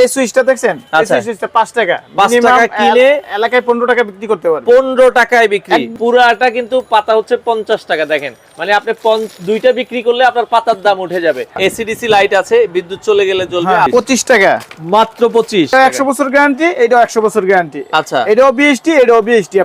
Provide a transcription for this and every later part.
এই সুইচটা দেখছেন? এই আচ্ছা। সুইচটা 5 টাকা। পাঁচ Minimum টাকা কিনে- এলাকায় 15 টাকা বিক্রি করতে পারবে পনেরো টাকায় বিক্রি। পুরাটা কিন্তু পাতা হচ্ছে পঞ্চাশ টাকা দেখেন। মানে আপনি দুইটা বিক্রি করলে আপনার পাতার দাম উঠে যাবে। এসিডিসি লাইট আছে বিদ্যুৎ চলে গেলে জ্বলবে। হ্যাঁ, 25 টাকা। মাত্র পঁচিশ এটা 100 বছর গ্যারান্টি এটাও 100 বছর গ্যারান্টি আচ্ছা। এটাও বিএসটি এটাও বিএসটি।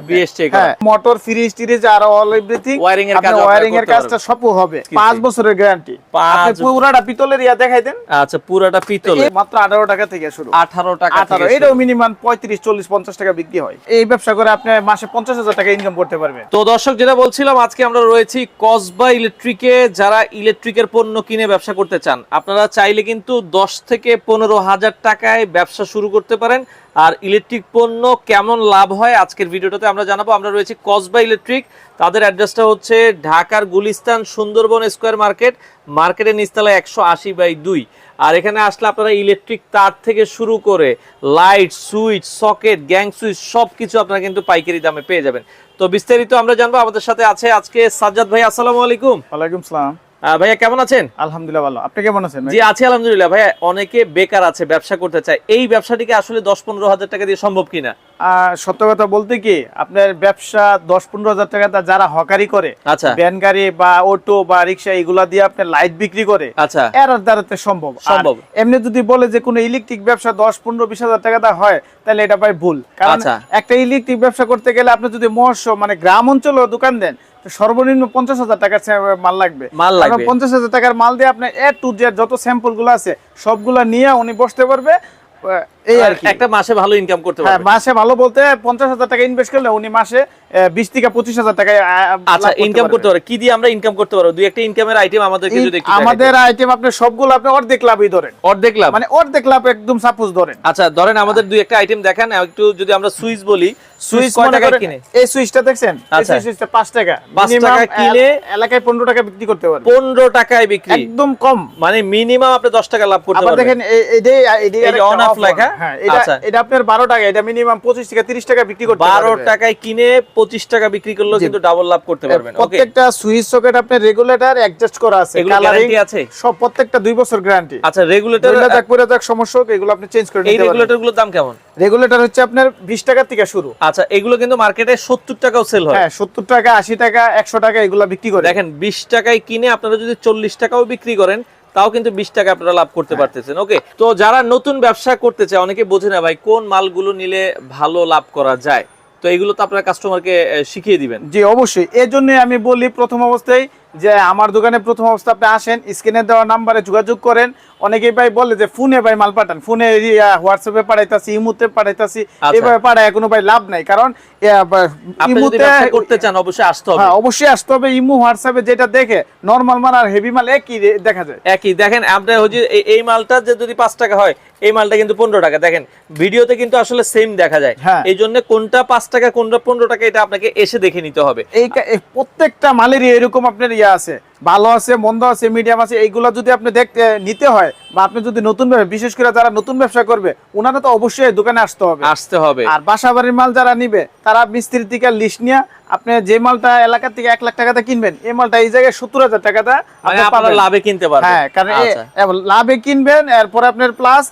হ্যাঁ মোটর ফ্রিজ টিরিজ আর অল এভরিথিং Wiring এর কাজ ওয়্যারিং এর কাজটা সবও হবে। 5 বছরের গ্যারান্টি আপনি পুরাটা পিতলের ইয়া দেখাই দেন। আচ্ছা পুরাটা পিতলে মাত্র 18 টাকা থেকে শুরু। আঠারো টাকা 18 থেকে এটাও মিনিমাম 35 40 50 টাকা বিক্রি হয়। এই ব্যবসা করে আপনি মাসে 50 হাজার টাকা ইনকাম করতে পারবেন তো দর্শক যেটা বলছিলাম আজকে আমরা রয়েছি কসবা ইলেকট্রিকে যারা ইলেকট্রিকের পণ্য কিনে ব্যবসা করতে চান। আপনারা চাইলে কিন্তু দশ থেকে পনেরো হাজার টাকায় ব্যবসা শুরু করতে পারেন। আর ইলেকট্রিক পণ্য কেমন লাভ হয় আজকের ভিডিওটাতে আমরা জানাব। আমরা রয়েছি কসবা ইলেকট্রিক। তাদের অ্যাড্রেসটা হচ্ছে ঢাকার গুলিস্তান সুন্দরবন স্কোয়ার মার্কেট। মার্কেটের নিচতলায় একশো আশি বাই দুই। আর এখানে আসলে আপনারা ইলেকট্রিক তার থেকে শুরু করে light, switch, socket, gang switch সব কিছু আপনারা কিন্তু পাইকারি দামে পেয়ে যাবেন। তো বিস্তারিত আমরা জানব। আমাদের সাথে আছে আজকে সাজ্জাদ ভাই, আসসালামু আলাইকুম। ওয়ালাইকুম সালাম। ভাইয়া কেমন আছেন? আলহামদুলিল্লাহ ভালো। আপনি কেমন আছেন জি আছি আলহামদুলিল্লাহ। ভাইয়া অনেকে বেকার আছে ব্যবসা করতে চায়। এই ব্যবসাটিকে আসলে দশ পনেরো হাজার টাকা দিয়ে সম্ভব কিনা? সত্য কথা বলতে কি আপনার ব্যবসা দশ পনেরো হাজার টাকা যারা হকারি করে আচ্ছা। ভ্যান গাড়ি বা অটো বা রিক্সা এগুলা দিয়ে আপনার লাইট বিক্রি করে আচ্ছা। এর দ্বারাতে সম্ভব। সম্ভব। এমনি যদি বলে যে কোনো ইলেকট্রিক ব্যবসা দশ পনেরো বিশ হাজার টাকা দা হয় তাহলে এটা ভাই ভুল। কারণ আচ্ছা। একটা ইলেকট্রিক ব্যবসা করতে গেলে আপনি যদি মহস্য মানে গ্রাম অঞ্চলে দোকান দেন সর্বনিম্ন পঞ্চাশ হাজার টাকার মাল লাগবে মাল লাগবে। পঞ্চাশ হাজার টাকার মাল দিয়ে আপনি এ টু জেড যত স্যাম্পলগুলো আছে সবগুলা নিয়ে উনি বসতে পারবে এই আর কি। একটা মাসে ভালো ইনকাম করতে হ্যাঁ পারবে। মাসে ভালো বলতে টাকা ইনভেস্ট করলে উনি মাসে বিশ থেকে পঁচিশ হাজার টাকা আচ্ছা ইনকাম করতে পারবে। কি দিয়ে আমরা ইনকাম করতে পারব? দুই একটা ইনকামের আইটেম আমাদেরকে যদি একটু আমাদের আইটেম আপনি সবগুলো আপনি অর্ধেক লাভই ধরেন। অর্ধেক লাভ? মানে অর্ধেক লাভ একদম সাপোজ ধরেন। আচ্ছা ধরেন আমাদের দুই একটা আইটেম দেখান একটু যদি আমরা সুইচ বলি সুইচ কয় মনে কিনে? এই সুইচটা দেখছেন? এই আচ্ছা। সুইচটা পাঁচ টাকা। পাঁচ Minimum টাকা কিনে এলাকায় পনেরো টাকা বিক্রি করতে পারবে। পনেরো টাকায় বিক্রি। একদম কম। মানে মিনিমাম আপনি দশ টাকা লাভ করতে পারবেন। দেখেন এই- এই off offer। লেখা? হ্যাঁ এটা আচ্ছা। এটা আপনার বারো টাকা এটা মিনিমাম বিক্রি করতে বারো পারবে। টাকায় কিনে পঁচিশ টাকা বিক্রি করলেও কিন্তু ডাবল লাভ করতে পারবেন। প্রত্যেকটা সুইচ সকেট আপনার রেগুলেটর অ্যাডজাস্ট করা আছে। গ্যারান্টি আছে? সব প্রত্যেকটা দুই বছর গ্যারান্টি আচ্ছা রেগুলেটর পরে সমস্যা এগুলো আপনি চেঞ্জ করে নিতে পারবেন দাম কেমন? রেগুলেটর হচ্ছে আপনার বিশ টাকা থেকে শুরু। আচ্ছা এগুলো কিন্তু মার্কেটে সত্তর টাকাও সেল হয়। হ্যাঁ সত্তর টাকা আশি টাকা একশো টাকা এগুলো বিক্রি করে। দেখেন বিশ টাকায় কিনে আপনারা যদি চল্লিশ টাকাও বিক্রি করেন তাও কিন্তু বিশ টাকা আপনারা লাভ করতে পারতেছেন। ওকে তো যারা নতুন ব্যবসা করতে চায় অনেকে বোঝে না ভাই কোন মালগুলো নিলে ভালো লাভ করা যায়। তো এগুলো তো আপনারা কাস্টমারকে শিখিয়ে দিবেন। জি অবশ্যই। এই জন্য আমি বলি প্রথম অবস্থায় যে আমার দোকানে প্রথম অবস্থা আপনি আসেন স্ক্রিনে দেওয়া নাম্বারে যোগাযোগ করেন। অনেকেই ভাই বলে যে ফোনে ভাই মাল পাঠান ফোনে হোয়াটসঅ্যাপে পাঠাইতাছি ইমুতে পাঠাইতাছি আচ্ছা। এইভাবে পাঠায় কোনো ভাই লাভ নাই। কারণ ইমুতে করতে চান অবশ্যই আসতে হবে। হ্যাঁ অবশ্যই আসতে হবে। ইমু হোয়াটসঅ্যাপে যেটা দেখে নর্মাল মাল আর হেভি মাল একই দেখা যায়। একই। দেখেন আপনার হচ্ছে এই- মালটা যে যদি পাঁচ টাকা হয় এই মালটা কিন্তু পনেরো টাকা। দেখেন ভিডিওতে কিন্তু আসলে সেম দেখা যায়। হ্যাঁ। এই জন্য কোনটা পাঁচ টাকা কোনটা পনেরো টাকা এটা আপনাকে এসে দেখে নিতে হবে। এই প্রত্যেকটা মালেরই এরকম আপনার ইয়ে আছে। ভালো আছে মন্দ আছে মিডিয়াম আছে এইগুলো যদি আপনি দেখতে নিতে হয় বা আপনি যদি নতুন ব্যবসা বিশেষ করে যারা নতুন ব্যবসা করবে ওনারা তো অবশ্যই দোকানে আসতে হবে। আসতে হবে। আর বাসা বাড়ির মাল যারা নিবে তারা মিস্ত্রি থেকে লিস্ট নিয়ে আপনি যে মালটা এলাকা থেকে এক লাখ টাকাতে কিনবেন এই মালটা এই জায়গায় সত্তর হাজার টাকাটা মানে আপনি আপনারা লাভে কিনতে পারবেন। হ্যাঁ কারণ আচ্ছা। লাভে কিনবেন এরপরে আপনার প্লাস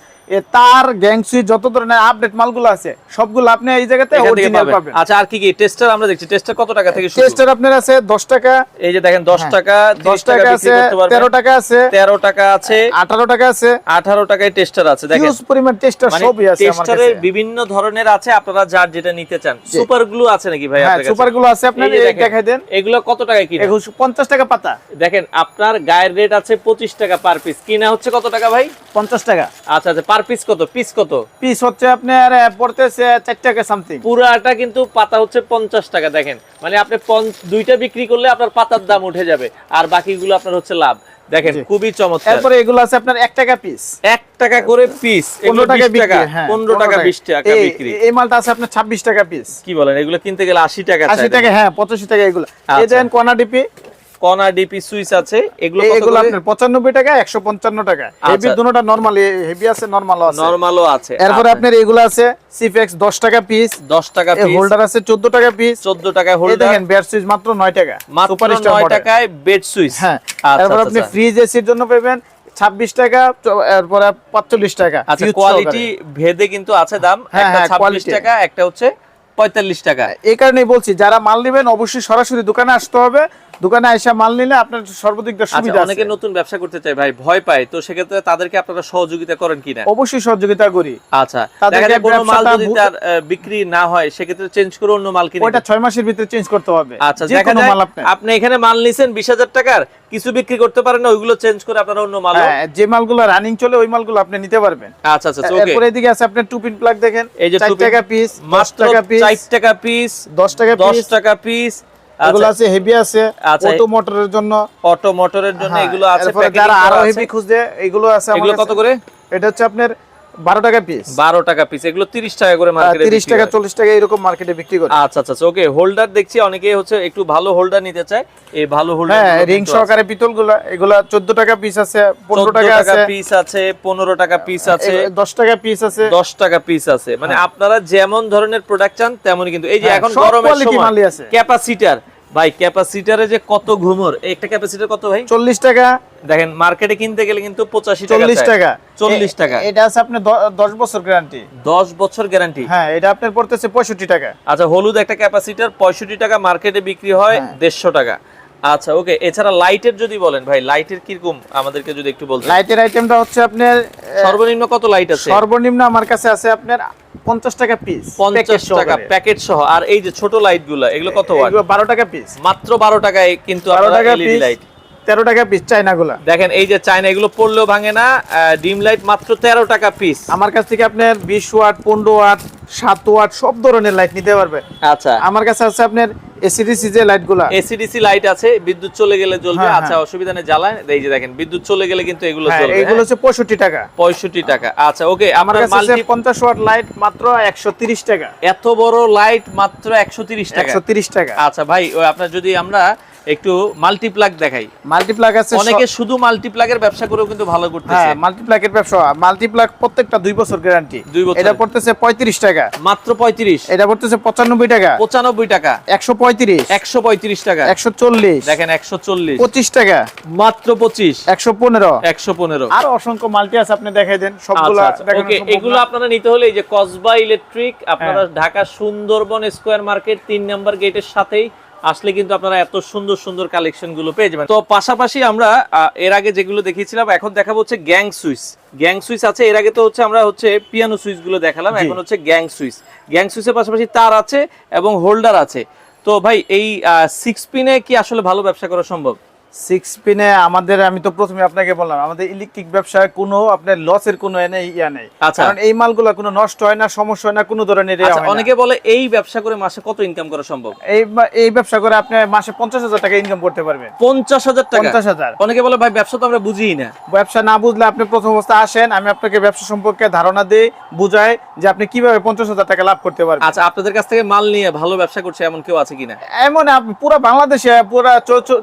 তার গ্যাংসুই যত ধরনের আপডেট মালগুলো আছে সবগুলো আপনি এই জায়গাতে অরিজিনাল পাবেন। আচ্ছা আর কি কি? টেস্টার আমরা দেখছি। টেস্টার কত টাকা থেকে শুরু? টেস্টার আপনার আছে দশ টাকা। এই যে দেখেন দশ হ্যাঁ, টাকা দশ দশ টাকা টাকা আছে করতে পারবেন। তেরো টাকা আছে। তেরো টাকা আছে। আঠারো টাকা আছে। আঠারো টাকায় টেস্টার আছে দেখেন। হিউজ পরিমাণ টেস্টার মানে সবই আছে আমার টেস্টারের বিভিন্ন ধরনের আছে আপনারা যার যেটা নিতে চান। সুপার গ্লু আছে নাকি ভাই হ্যাঁ আপনার কাছে? সুপারগুলো আছে দেখেন, দেখাই দেন। এগুলো কত টাকায় কিনে? একুশ পঞ্চাশ টাকা পাতা। দেখেন আপনার গায়ের রেট আছে পঁচিশ টাকা পার পিস কিনা হচ্ছে কত টাকা ভাই? পঞ্চাশ টাকা। আচ্ছা আচ্ছা পার পিস কত? পিস কত? পিস হচ্ছে আপনার পড়তেছে চার টাকা সামথিং পুরাটা কিন্তু পাতা হচ্ছে পঞ্চাশ টাকা দেখেন। মানে আপনি দুইটা বিক্রি করলে আপনার পাতার দাম উঠে যাবে আর বাকিগুলো আপনার হচ্ছে লাভ। দেখেন খুবই চমৎকার। এরপরে এগুলো আছে আপনার এক টাকা পিস এক টাকা করে পিস পনেরো টাকা বিক্রি হ্যাঁ পনেরো টাকা বিশ টাকা এই- বিক্রি। এই মালটা আছে আপনার ছাব্বিশ টাকা পিস কি বলেন এগুলো কিনতে গেলে আশি টাকা আশি টাকা হ্যাঁ পঁচাশি টাকা এগুলো। এই আচ্ছা। দেন কোনা ডিপি। কনা ডিপি সুইচ আছে এগুলো এগুলো আপনার পঁচানব্বই টাকা একশো পঞ্চান্ন টাকা। হেভি আচ্ছা। দুটোটা নর্মাল হেভি আছে নর্মালও আছে। নরমালও আছে। এরপরে আচ্ছা। আপনার এগুলো আছে সিফেক্স দশ টাকা পিস দশ টাকা পিস হোল্ডার আছে চোদ্দ টাকা পিস চোদ্দ টাকা হোল্ডার দেখেন বেয়ার সুইচ মাত্র নয় টাকা। মাত্র টাকায় বেড সুইচ হ্যাঁ। আচ্ছা, তারপর আপনি। ফ্রিজ এসির জন্য পাবেন ছাব্বিশ টাকা এরপরে পাঁচচল্লিশ টাকা। আচ্ছা কোয়ালিটি ভেদে কিন্তু আছে দাম। হ্যাঁ, একটা হ্যাঁ, ছাব্বিশ quality। টাকা একটা হচ্ছে পঁয়তাল্লিশ টাকা। এই কারণেই বলছি যারা মাল নেবেন অবশ্যই সরাসরি দোকানে আসতে হবে। দোকানে এসে মাল নিলে আপনার সর্বাধিক আচ্ছা সুবিধা অনেকে নতুন ব্যবসা করতে চায় ভাই ভয় পায় তো সেক্ষেত্রে তাদেরকে আপনারা সহযোগিতা করেন কিনা? অবশ্যই সহযোগিতা করি। আচ্ছা দেখা যায় কোনো মাল যদি তার বিক্রি না হয় সেক্ষেত্রে চেঞ্জ করে অন্য মাল কিনে ওইটা ছয় মাসের ভিতরে চেঞ্জ করতে হবে। আচ্ছা যে কোনো মাল আপনি আপনি এখানে মাল নিছেন বিশ হাজার টাকার কিছু বিক্রি করতে পারেন না ওইগুলো চেঞ্জ করে আপনারা অন্য মাল হ্যাঁ, যে মালগুলো রানিং চলে ওই মালগুলো আপনি নিতে পারবেন। আচ্ছা আচ্ছা ওকে এরপরে এদিকে আছে আপনার টু পিন প্লাগ দেখেন। এই যে চার two pin- টাকা পিস দশ মাত্র টাকা পিস চার টাকা পিস দশ টাকা দশ পিস টাকা পিস এগুলো আছে হেভি আছে আচ্ছা, অটো মোটরের জন্য। অটো মোটরের জন্য হ্যাঁ, এগুলো আছে যারা আরও হেভি খুঁজছে এগুলো আছে এগুলো কত করে? এটা হচ্ছে আপনার বারো টাকা পিস বারো টাকা পিস এগুলো তিরিশ টাকা করে মার্কেটে তিরিশ টাকা চল্লিশ টাকা এরকম মার্কেটে বিক্রি করে। আচ্ছা আচ্ছা ওকে হোল্ডার দেখছি অনেকে হচ্ছে একটু ভালো হোল্ডার নিতে চায়। এই ভালো হোল্ডার হ্যাঁ রিং সহকারে পিতলগুলা এগুলা চোদ্দ টাকা পিস আছে পনেরো টাকা আছে। পিস আছে পনেরো টাকা পিস আছে। দশ টাকা পিস আছে। দশ টাকা পিস আছে। মানে আপনারা যেমন ধরনের প্রোডাক্ট চান তেমনই কিন্তু। এই যে হ্যাঁ, এখন গরমের সময় আছে। ক্যাপাসিটার ভাই ক্যাপাসিটারে যে কত ঘুমর? একটা ক্যাপাসিটার কত ভাই? চল্লিশ টাকা। দেখেন মার্কেটে কিনতে গেলে কিন্তু পঁচাশি টাকা চল্লিশ। টাকা। চল্লিশ এ- টাকা। এটা আছে আপনার দ- দশ বছর গ্যারান্টি দশ বছর গ্যারান্টি হ্যাঁ এটা আপনার পড়তেছে পঁয়ষট্টি টাকা। আচ্ছা হলুদ একটা ক্যাপাসিটার পঁয়ষট্টি টাকা মার্কেটে বিক্রি হয় হ্যাঁ। দেড়শো টাকা। আচ্ছা ওকে এছাড়া লাইটের যদি বলেন ভাই লাইটের কীরকম আমাদেরকে যদি একটু বলতেন? লাইটের আইটেমটা হচ্ছে আপনার সর্বনিম্ন কত লাইট আছে? সর্বনিম্ন আমার কাছে আছে আপনার পঞ্চাশ টাকা পিস পঞ্চাশ টাকা প্যাকেট সহ। আর এই যে ছোট লাইটগুলো এগুলো কত ওয়াট বারো টাকা পিস মাত্র বারো টাকায় কিন্তু আপনারা এলইডি লাইট তেরো টাকা পিস চাইনা গুলা দেখেন এই যে চায়না এগুলো পড়লেও ভাঙে না ডিম লাইট মাত্র তেরো টাকা পিস আমার কাছ থেকে আপনার বিশ ওয়াট পনেরো ওয়াট সাত ওয়াট সব ধরনের লাইট নিতে পারবে। আচ্ছা। আমার কাছে আছে আপনার এসিডিসি যে লাইটগুলো এসিডিসি লাইট আছে বিদ্যুৎ চলে গেলে জ্বলবে। হ্যাঁ, আচ্ছা অসুবিধা নেই জ্বালায়। এই যে দেখেন বিদ্যুৎ চলে গেলে কিন্তু এগুলো হ্যাঁ, জ্বলবে এগুলো হচ্ছে পঁয়ষট্টি টাকা। পঁয়ষট্টি টাকা। আচ্ছা ওকে আমার মাল্টি পঞ্চাশ ওয়াট লাইট মাত্র একশো তিরিশ টাকা। এত বড় লাইট মাত্র একশো তিরিশ টাকা। একশো তিরিশ টাকা। আচ্ছা ভাই আপনার যদি আমরা একটু মাল্টিপ্লাগ দেখাই। মাল্টিপ্লাগ আছে অনেকে শুধু মাল্টিপ্লাগের ব্যবসা করেও কিন্তু ভালো করতেছে। হ্যাঁ মাল্টিপ্লাগের ব্যবসা মাল্টিপ্লাগ প্রত্যেকটা দুই বছর গ্যারান্টি। এটা পড়তেছে পঁয়ত্রিশ টাকা। মাত্র পঁয়ত্রিশ। এটা পড়তেছে পঁচানব্বই টাকা। পঁচানব্বই টাকা। একশো পঁয়ত্রিশ। একশো পঁয়ত্রিশ টাকা। একশো চল্লিশ। দেখেন একশো চল্লিশ। পঁচিশ টাকা। মাত্র পঁচিশ। একশো পনেরো। একশো পনেরো। আর অসংখ্য মাল্টি আছে আপনি দেখাই দেন। সবগুলো আচ্ছা, ওকে এগুলো। আপনারা নিতে হলে এই যে কসবা ইলেকট্রিক আপনারা হ্যাঁ। ঢাকা সুন্দরবন স্কোয়ার মার্কেট তিন নাম্বার গেটের সাথেই আসলে কিন্তু আপনারা এত সুন্দর সুন্দর কালেকশনগুলো পেয়ে যাবেন। তো পাশাপাশি আমরা এর আগে যেগুলো দেখিয়েছিলাম এখন দেখাবো হচ্ছে গ্যাং সুইচ গ্যাং সুইচ আছে এর আগে তো হচ্ছে আমরা হচ্ছে পিয়ানো সুইচগুলো দেখালাম এখন হচ্ছে গ্যাং সুইচ গ্যাং সুইচের পাশাপাশি তার আছে এবং হোল্ডার আছে। তো ভাই এই সিক্স পিনে কি আসলে ভালো ব্যবসা করা সম্ভব? সিক্স পিনে আমাদের আমি তো প্রথমে আপনাকে বললাম আমাদের ইলেকট্রিক ব্যবসায় কোনো আপনার লসের কোনো এনে ইয়া নেই। আচ্ছা। কারণ এই মালগুলো কোনো নষ্ট হয় না সমস্যা হয় না কোনো ধরনের আচ্ছা অনেকে বলে এই ব্যবসা করে মাসে কত ইনকাম করা সম্ভব? এই এই ব্যবসা করে আপনি মাসে পঞ্চাশ হাজার টাকা ইনকাম করতে পারবেন। পঞ্চাশ হাজার টাকা? পঞ্চাশ হাজার। অনেকে বলে ভাই ব্যবসা তো আমরা বুঝিই না। ব্যবসা না বুঝলে আপনি প্রথম অবস্থা আসেন আমি আপনাকে ব্যবসা সম্পর্কে ধারণা দিই বুঝাই যে আপনি কীভাবে পঞ্চাশ হাজার টাকা লাভ করতে পারবেন। আচ্ছা আপনাদের কাছ থেকে মাল নিয়ে ভালো ব্যবসা করছে এমন কেউ আছে কিনা? এমন পুরো বাংলাদেশে পুরো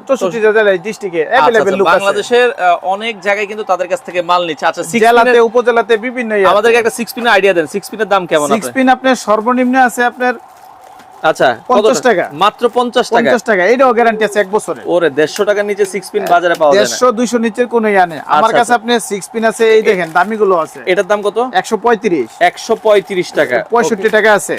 চৌষট্টি। জেলায় ডিস্ট্রিক্টে अवेलेबल লোক আছে। বাংলাদেশের অনেক জায়গায় কিন্তু তাদের কাছ থেকে মাল নিচ্ছে। আচ্ছা জেলাতে উপজেলাতে বিভিন্ন আমাদেরকে একটা সিক্স পিনের আইডিয়া দেন। সিক্স পিনের দাম কেমন সিক্স আপনার? পিন আপনার সর্বনিম্ন আছে আপনার আচ্ছা 50 টাকা। মাত্র পঞ্চাশ টাকা? পঞ্চাশ টাকা এটাও গ্যারান্টি আছে এক বছরে ওরে দেড়শো টাকার নিচে সিক্স পিন বাজারে পাওয়া যায় না। দেড়শো দুইশো নিচের কোনো ইয়া নেই। আমার আচ্ছা, কাছে আপনি সিক্স পিন আছে এই দেখেন দামিগুলো আছে। এটার দাম কত? টাকা। টাকা আছে।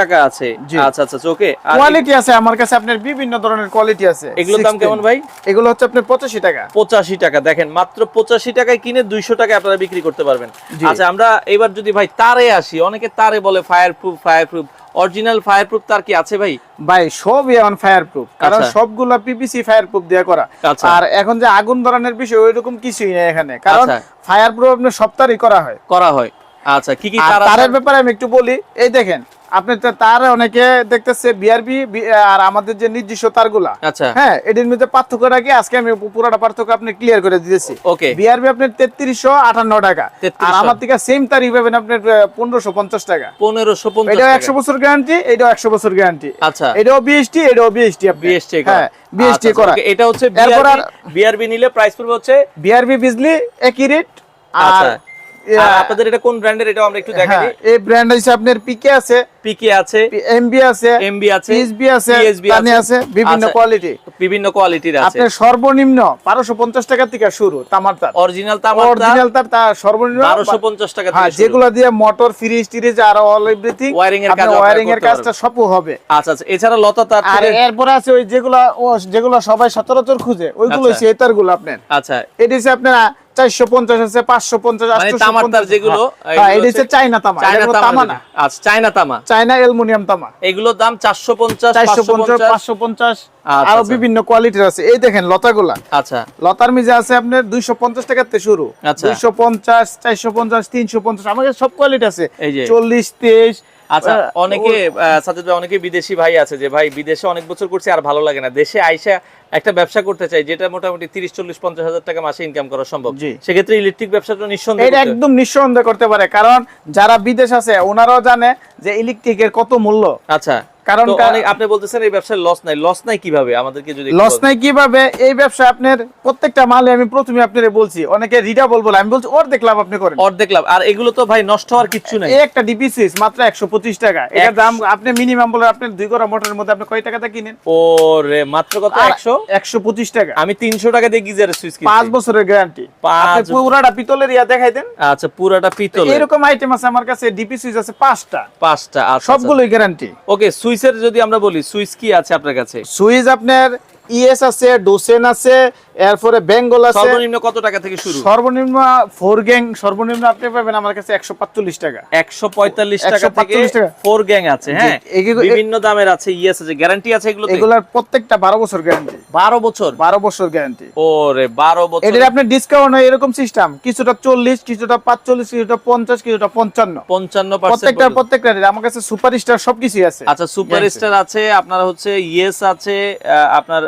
টাকা আছে। আচ্ছা আচ্ছা ওকে কোয়ালিটি আছে আমার কাছে আপনার বিভিন্ন ধরনের কোয়ালিটি আছে। এগুলোর দাম কেমন ভাই? এগুলো হচ্ছে আপনার পঁচাশি টাকা। পঁচাশি টাকা দেখেন মাত্র পঁচাশি টাকায় কিনে দুইশো টাকা আপনারা বিক্রি করতে পারবেন। আচ্ছা আমরা এবার যদি ভাই তারে আসি অনেকে তারে বলে fireproof fire proof original fireproof তার কি আছে ভাই? ভাই সবই এখন ফায়ার প্রুফ কারণ আচ্ছা। সবগুলা পিপিসি ফায়ার প্রুফ দিয়ে করা। আচ্ছা। আর এখন যে আগুন ধরানোর বিষয় ওইরকম কিছুই নেই এখানে। কারণ ফায়ারপ্রুফ ফায়ার প্রুফ আপনার সপ্তাহই করা হয়। করা হয়। আচ্ছা কি কি? তারের ব্যাপারে আমি একটু বলি। এই দেখেন আপনি তার অনেকে দেখতেছে বিআরবি আর আমাদের যে নির্দিষ্ট তারগুলা। আচ্ছা। হ্যাঁ এটির মধ্যে পার্থক্যটা কি? আজকে আমি পুরোটা পার্থক্য আপনি ক্লিয়ার করে দিতেছি। ওকে বিআরবি আপনার তেত্রিশশো আটান্ন টাকা। আর আমার থেকে সেম তারিখ পাবেন আপনার পনেরোশো পঞ্চাশ টাকা। পনেরোশো এটাও একশো বছর গ্যারান্টি এটাও একশো বছর গ্যারান্টি আচ্ছা। এটাও বিএসটি এটাও বিএসটি বিএসটি হ্যাঁ বিএসটি করা। এটা হচ্ছে বিআরবি নিলে প্রাইস পড়বে হচ্ছে বিআরবি বিজলি একই রেট আচ্ছা। আর আপনাদের এটা কোন ব্র্যান্ডের এটাও আমরা একটু দেখাই হ্যাঁ, এই ব্র্যান্ড আছে আপনার পিকে আছে পিকে আছে এমবি আছে এমবি আছে পিএসবি আছে আছে বিভিন্ন আচ্ছা, কোয়ালিটি বিভিন্ন কোয়ালিটির আছে। আপনার সর্বনিম্ন বারোশো পঞ্চাশ টাকা থেকে শুরু তামার তার অরিজিনাল তামার অরিজিনাল তার তার সর্বনিম্ন বারোশো পঞ্চাশ টাকা হ্যাঁ থেকে শুরু। যেগুলো দিয়ে মোটর ফ্রিজ টিরিজ আর অল এভরিথিং Wiring এর কাজ ওয়ারিং এর কাজটা সবও হবে। আচ্ছা আচ্ছা এছাড়া লতা তার আর এরপরে আছে ওই যেগুলা যেগুলো সবাই সচরাচর খুঁজে ওইগুলো আচ্ছা। হচ্ছে এতারগুলো আপনার। আচ্ছা। এটি হচ্ছে আপনার চারশো পঞ্চাশ আছে পাঁচশো পঞ্চাশ মানে যেগুলো, হ্যাঁ হচ্ছে হচ্ছে চাইনা তামা না আচ্ছা চায়না তামা। চাইনা অ্যালুমিনিয়াম তামা। এগুলোর দাম চারশো পঞ্চাশ। চারশো পঞ্চাশ পাঁচশো পঞ্চাশ। আরও আচ্ছা। বিভিন্ন কোয়ালিটির আছে। এই দেখেন লতাগুলা। আচ্ছা। লতার মিজে আছে আপনার দুইশো পঞ্চাশ থেকে শুরু। আচ্ছা। দুইশো পঞ্চাশ চারশো পঞ্চাশ তিনশো পঞ্চাশ কাছে সব কোয়ালিটি আছে। চল্লিশ তেইশ আচ্ছা অনেকে আহ, সাজ্জাদ ভাই অনেকে বিদেশি ভাই আছে যে ভাই বিদেশে অনেক বছর করছে আর ভালো লাগে না। দেশে আইসা একটা ব্যবসা করতে চাই যেটা মোটামুটি তিরিশ চল্লিশ পঞ্চাশ হাজার টাকা মাসে ইনকাম করা সম্ভব। সেক্ষেত্রে ইলেকট্রিক ব্যবসাটা নিঃসন্দেহে এটা একদম নিঃসন্দেহ করতে পারে কারণ যারা বিদেশ আছে ওনারাও জানে যে ইলেকট্রিকের কত মূল্য। আচ্ছা। কারণ আপনি বলতেছেন এই ব্যবসায় লস নাই। লস নাই কীভাবে? আমাদেরকে যদি লস নাই কীভাবে? এই ব্যবসা আপনার প্রত্যেকটা মালে আমি প্রথমে আপনারে বলছি। অনেকে রিডাবল বলে। আমি বলছি ওর আপনি করেন। অর্ধেক লাভ। আর এগুলো তো ভাই নষ্ট হওয়ার কিচ্ছু নাই। এই একটা ডিপি সুইচ মাত্র একশো পঁচিশ টাকা। এটার দাম আপনি মিনিমাম বলে আপনি দুই করা মোটরের মধ্যে আপনি কয় টাকাতে কিনেন? ও রে মাত্র কত? একশো? একশো পঁচিশ টাকা। আমি তিনশো টাকা দিয়ে গিজারের সুইচ পাঁচ বছরের গ্যারান্টি পাঁচ আপনি পুরাটা পিতলের ইয়া দেখাই দেন। আচ্ছা পুরাটা পিতল এরকম আইটেম আছে আমার কাছে ডিপি সুইচ আছে পাঁচটা। পাঁচটা আচ্ছা সবগুলোই গ্যারান্টি ওকে সুইচের যদি আমরা বলি সুইচ কি আছে আপনার কাছে? সুইচ আপনার ইএস আছে, ডোসেন আছে এরপরে বেঙ্গল আছে। সর্বনিম্ন কত টাকা থেকে শুরু? সর্বনিম্ন ফোর গ্যাং সর্বনিম্ন আপনি পাবেন আমার কাছে একশো পাঁচচল্লিশ টাকা। একশো পঁয়তাল্লিশ টাকা থেকে ফোর গ্যাং আছে হ্যাঁ? বিভিন্ন দামের আছে ইয়েস আছে গ্যারান্টি আছে এগুলো এগুলার প্রত্যেকটা বারো বছর গ্যারান্টি বারো বছর? বারো বছর গ্যারান্টি ও রে বারো বছর। এটার আপনার ডিসকাউন্ট হয় এরকম সিস্টেম কিছুটা চল্লিশ কিছুটা পাঁচচল্লিশ কিছুটা পঞ্চাশ কিছুটা পঞ্চান্ন। পঞ্চান্ন প্রত্যেকটা প্রত্যেকটা আমার কাছে সুপার স্টার সবকিছুই আছে। আচ্ছা সুপার স্টার আছে আপনার হচ্ছে ইয়েস আছে আপনার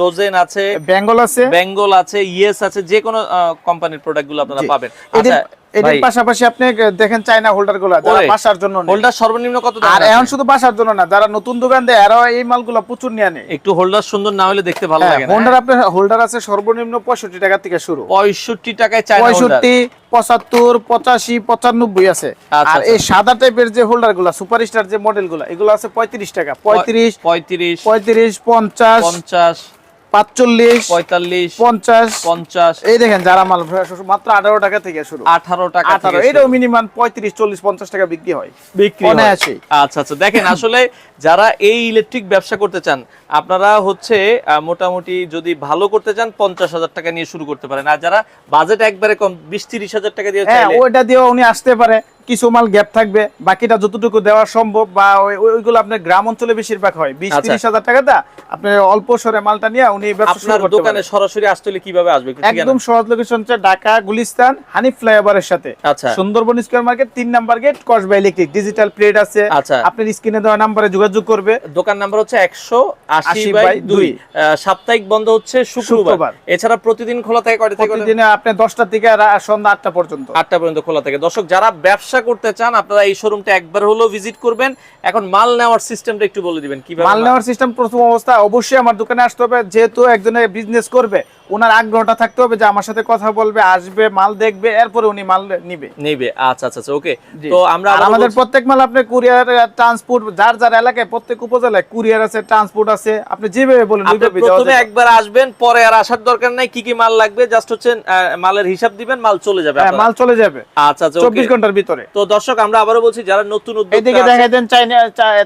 ডোজেন আছে। বেঙ্গল আছে? বেঙ্গল আছে ইয়েস আছে যে কোনো কোম্পানির প্রোডাক্টগুলো আপনারা পাবেন। আচ্ছা পাশাপাশি আপনি দেখেন চাইনা হোল্ডারগুলো যারা বাসার জন্য হোল্ডার সর্বনিম্ন কত আর এখন শুধু বাসার জন্য না যারা নতুন দোকান দেয় এরাও এই মালগুলো প্রচুর নিয়ে নেয়। একটু হোল্ডার সুন্দর না হলে দেখতে ভালো লাগে হোল্ডার আপনার হোল্ডার আছে সর্বনিম্ন পঁয়ষট্টি টাকা থেকে শুরু। পঁয়ষট্টি টাকায় পঁয়ষট্টি পঁচাত্তর পঁচাশি পঁচানব্বই আছে। আচ্ছা, আর এই সাদা টাইপের যে হোল্ডারগুলা সুপার স্টার যে মডেলগুলা এগুলো আছে পঁয়ত্রিশ টাকা পঁয়ত্রিশ পঁয়ত্রিশ পঁয়ত্রিশ পঞ্চাশ পঞ্চাশ। পাঁচচল্লিশ পঁয়তাল্লিশ পঞ্চাশ। পঞ্চাশ। এই দেখেন যারা মাল মাত্র আঠারো টাকা থেকে শুরু। আঠারো টাকা আঠারো এটাও মিনিমাম পঁয়ত্রিশ চল্লিশ পঞ্চাশ টাকা বিক্রি হয়। বিক্রি। অনায়াসেই। আচ্ছা আচ্ছা। দেখেন আসলে যারা এই ইলেকট্রিক ব্যবসা করতে চান আপনারা হচ্ছে মোটামুটি যদি ভালো করতে চান পঞ্চাশ হাজার টাকা নিয়ে শুরু করতে পারেন। আর যারা বাজেট একবারে কম বিশ তিরিশ হাজার টাকা দিয়ে হ্যাঁ ওইটা দিয়ে উনি আসতে পারে। কিছু মাল গ্যাপ থাকবে বাকিটা যতটুকু দেওয়া সম্ভব বা ওই- ওই- ওইগুলো আপনার গ্রাম অঞ্চলে বেশিরভাগ হয়। বিশ আচ্ছা। তিরিশ হাজার টাকা দা আপনি অল্প সরে মালটা নিয়ে উনি আপনার দোকানে সরাসরি আসতে হলে কীভাবে আসবে একদম সহজ লোকেশন হচ্ছে ঢাকা গুলিস্তান হানিফ ফ্লাইওভারের সাথে। আচ্ছা। সুন্দরবন স্কয়ার মার্কেট তিন number gate Kasba electric digital plate আছে। আচ্ছা। আপনার স্ক্রিনে দেওয়া নাম্বারে যোগাযোগ করবে। দোকান নাম্বার হচ্ছে একশো আশি বাই দুই। সাপ্তাহিক বন্ধ হচ্ছে শুক্রবার। এছাড়া প্রতিদিন খোলা থাকে কয়টা থেকে কয়টা? প্রতিদিনে আপনি দশটা থেকে সন্ধ্যা আটটা পর্যন্ত। আটটা পর্যন্ত খোলা থাকে। দর্শক যারা ব্যবসা করতে চান আপনারা এই শোরুমটা একবার হলেও ভিজিট করবেন। এখন মাল নেওয়ার সিস্টেমটা একটু বলে দিবেন কীভাবে মাল নেওয়ার সিস্টেম প্রথম অবস্থা অবশ্যই আমার দোকানে আসতে হবে। যেহেতু একজনে বিজনেস করবে ওনার আগ্রহটা থাকতে হবে যে আমার সাথে কথা বলবে আসবে মাল দেখবে এরপরে উনি মাল নিবে। নেবে আচ্ছা আচ্ছা ওকে। তো আমরা আমাদের প্রত্যেক মাল আপনি কুরিয়ার ট্রান্সপোর্ট যার যার এলাকায় প্রত্যেক উপজেলায় কুরিয়ার আছে ট্রান্সপোর্ট আছে আপনি যেভাবে বলেন ওইভাবে প্রথমে একবার আসবেন পরে আর আসার দরকার নাই কি কি মাল লাগবে জাস্ট হচ্ছে মালের হিসাব দিবেন মাল চলে যাবে হ্যাঁ, মাল চলে যাবে। আচ্ছা আচ্ছা চব্বিশ okay। ঘণ্টার ভিতরে। তো দর্শক আমরা আবারও বলছি যারা নতুন উদ্যোক্তা দেখাই দেন চাইনা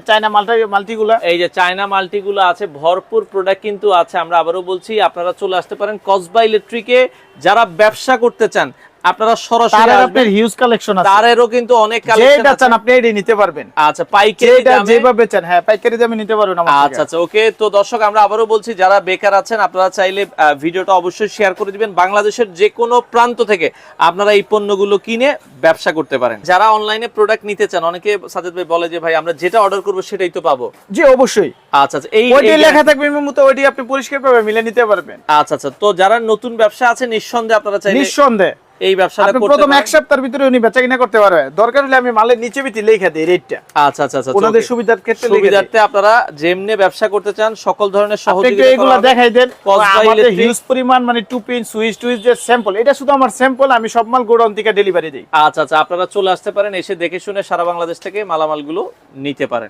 চাইনা মালটা মাল্টিগুলা। এই যে চায়না মাল্টিগুলো আছে ভরপুর প্রোডাক্ট কিন্তু আছে আমরা আবারও বলছি আপনারা চলে আসতে পারেন কসবা ইলেকট্রিকে। যারা ব্যবসা করতে চান আপনারা সরাসরি আপনার হিউজ কালেকশন আছে। তারেরও কিন্তু অনেক কালেকশন যেটা চান আপনি এটাই নিতে পারবেন। আচ্ছা পাইকারি দামে যেভাবে চান হ্যাঁ পাইকারি দামে নিতে পারবেন থেকে। আচ্ছা আচ্ছা ওকে। তো দর্শক আমরা আবারও বলছি যারা বেকার আছেন আপনারা চাইলে ভিডিওটা অবশ্যই শেয়ার করে দিবেন। বাংলাদেশের যে কোনো প্রান্ত থেকে আপনারা এই পণ্যগুলো কিনে ব্যবসা করতে পারেন। যারা অনলাইনে প্রোডাক্ট নিতে চান অনেকে সাজেদ ভাই বলে যে ভাই আমরা যেটা অর্ডার করব সেটাই তো পাবো। জি অবশ্যই। আচ্ছা আচ্ছা এই লেখা থাকবে মেমোতে ওইটাই আপনি পরিষ্কার ভাবে মিলে নিতে পারবেন। আচ্ছা আচ্ছা তো যারা নতুন ব্যবসা আছে নিঃসন্দেহে আপনারা চাইলে নিঃসন্দেহে। এই ব্যবসাটা করতে প্রথম এক সপ্তাহের ভিতরে উনি বেচা কিনা করতে পারবে। দরকার হলে আমি মালের নিচে বিতি লেখা দিই রেটটা। আচ্ছা আচ্ছা আচ্ছা ওনাদের সুবিধার ক্ষেত্রে সুবিধার্থে আপনারা যেমনে ব্যবসা করতে চান সকল ধরনের সহযোগিতা এগুলা দেখাই দেন। আমাদের হিউজ পরিমাণ মানে টু পিন সুইচ টুইচ যে স্যাম্পল এটা শুধু আমার স্যাম্পল আমি সব মাল গোডাউন থেকে ডেলিভারি দিই। আচ্ছা আচ্ছা আপনারা চলে আসতে পারেন এসে দেখে শুনে সারা বাংলাদেশ থেকে মালামালগুলো নিতে পারেন।